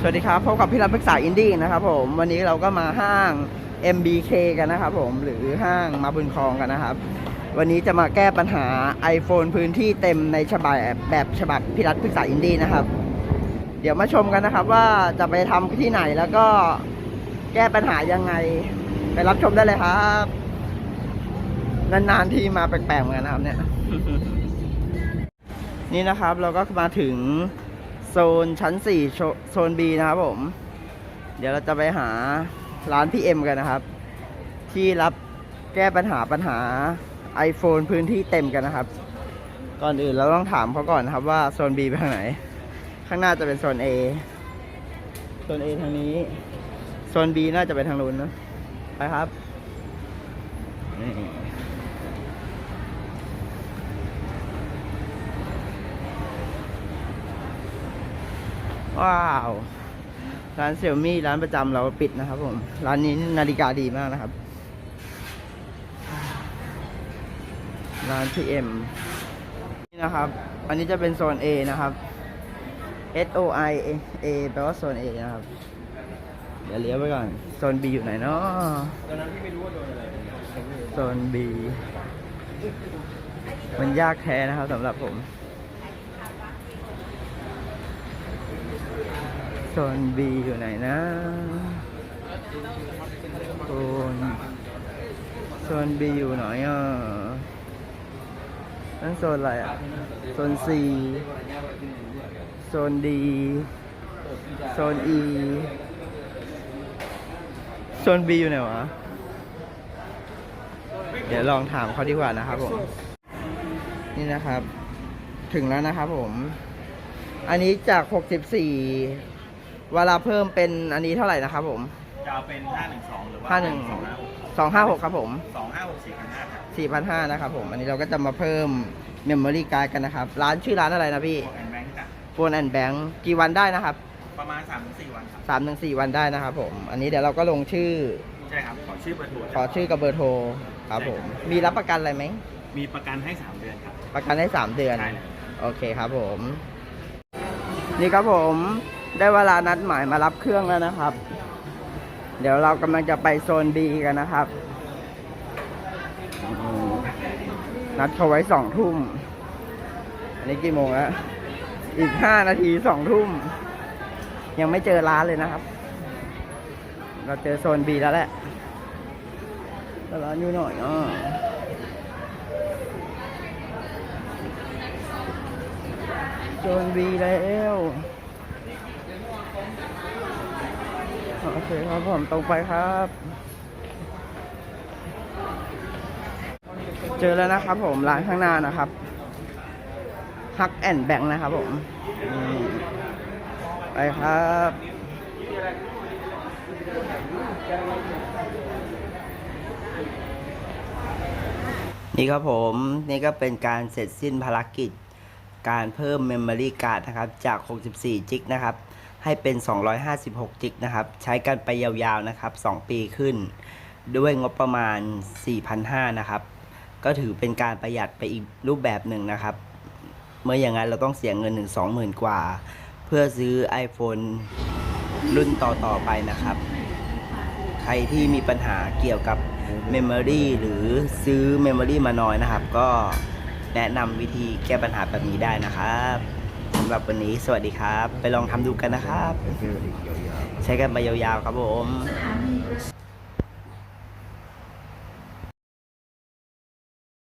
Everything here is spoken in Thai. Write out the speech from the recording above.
สวัสดีครับพบกับพี่รับปรึกษาอินดี้นะครับผมวันนี้เราก็มาห้าง MBK กันนะครับผมหรือห้างมาบุญคลองกันนะครับ วันนี้จะมาแก้ปัญหา iPhone พื้นที่เต็มในฉบับแบบฉบับพี่รัฐปรึกษาอินดี้นะครับ เดี๋ยวมาชมกันนะครับว่าจะไปทำที่ไหนแล้วก็แก้ปัญหายังไง ไปรับชมได้เลยครับนานๆที่มาแปลกๆเหมือนกันนะครับเนี่ยนี่นะครับเราก็มาถึง โซนชั้น4โชโซน B นะครับผม เดี๋ยวเราจะไปหาร้านพี่เอ็มกันนะครับ ที่รับแก้ปัญหาปัญหา iPhone พื้นที่เต็มกันนะครับ ก่อนอื่นเราต้องถามเขาก่อนนะครับว่าโซน B ไปทางไหน ข้างหน้าจะเป็นโซน A โซน A ทางนี้ โซน B น่าจะเป็นทางนู้นนะไปครับ ว้าว ร้านเซี่ยมี่ร้านประจำเราปิดนะครับผม ร้านนี้นาฬิกาดีมากนะครับ ร้านพีเอ็มนี่นะครับ อันนี้จะเป็นโซน A นะครับ S O I A A แปลว่าโซน A นะครับ เดี๋ยวเลี้ยวไปก่อน โซน B อยู่ไหนเนาะตอนนั้นพี่ไม่รู้ว่าโดนอะไรโซน B มันยากแท้นะครับสำหรับผม โซน B อยู่ไหนนะโซนโซน B อยู่ไหนอะนั่นโซนอะไรอะ โซน C โซน D โซน E โซน B อยู่ไหนวะ เดี๋ยวลองถามเขาดีกว่านะครับผม นี่นะครับ ถึงแล้วนะครับผม อันนี้จาก 64 เวลาเพิ่มเป็นอันนี้เท่าไหร่นะครับผม จะเอาเป็น 512 หรือว่า51 256ครับผม2564 4,500ครับ4,500นะครับผม อันนี้เราก็จะมาเพิ่มเมมโมรี่การ์ดกันนะครับ ร้านชื่อร้านอะไรนะพี่พวกแอนแบงค์จ้ะโฟนแอนแบงกี่วันได้นะครับประมาณ 3-4 วันครับ3ามถึงสวันได้นะครับผม อันนี้เดี๋ยวเราก็ลงชื่อ ใช่ครับ ขอชื่อเบอร์โทรขอชื่อกับเบอร์โทรครับผม มีรับประกันอะไรไหม มีประกันให้ 3 เดือนครับ ประกันให้สามเดือน ใช่เลย โอเคครับผม นี่ครับผม ได้เวลานัดหมายมารับเครื่องแล้วนะครับ เดี๋ยวเรากำลังจะไปโซน B กันนะครับ นัดเขาไว้สองทุ่ม อันนี้กี่โมงแล้ว อีกห้านาทีสองทุ่ม ยังไม่เจอร้านเลยนะครับ เราเจอโซน B แล้วแหละแต่ร้านอยู่หน่อยอะโซนบีแล้ว โอเคครับผมตรงไปครับ เจอแล้วนะครับผมร้านข้างหน้านะครับฮักแอนแบงนะครับผมไปครับนี่ครับผมนี่ก็เป็นการเสร็จสิ้นภารกิจ การเพิ่ม Memory Card นะครับ จาก 64 จิกนะครับ ให้เป็น 256 จิกนะครับ ใช้กันไปยาวๆนะครับ 2 ปีขึ้น ด้วยงบประมาณ 4,500 นะครับ ก็ถือเป็นการประหยัดไปอีกรูปแบบหนึ่งนะครับ เมื่ออย่างนั้นเราต้องเสียเงินถึง20,000 กว่า เพื่อซื้อ iPhone รุ่นต่อๆไปนะครับ ใครที่มีปัญหาเกี่ยวกับ Memory หรือซื้อ Memory มาน้อยนะครับ ก็ แนะนำวิธีแก้ปัญหาแบบนี้ได้นะครับสำหรับวันนี้สวัสดีครับ ไปลองทำดูกันนะครับ ใช้กันไปยาวๆครับผม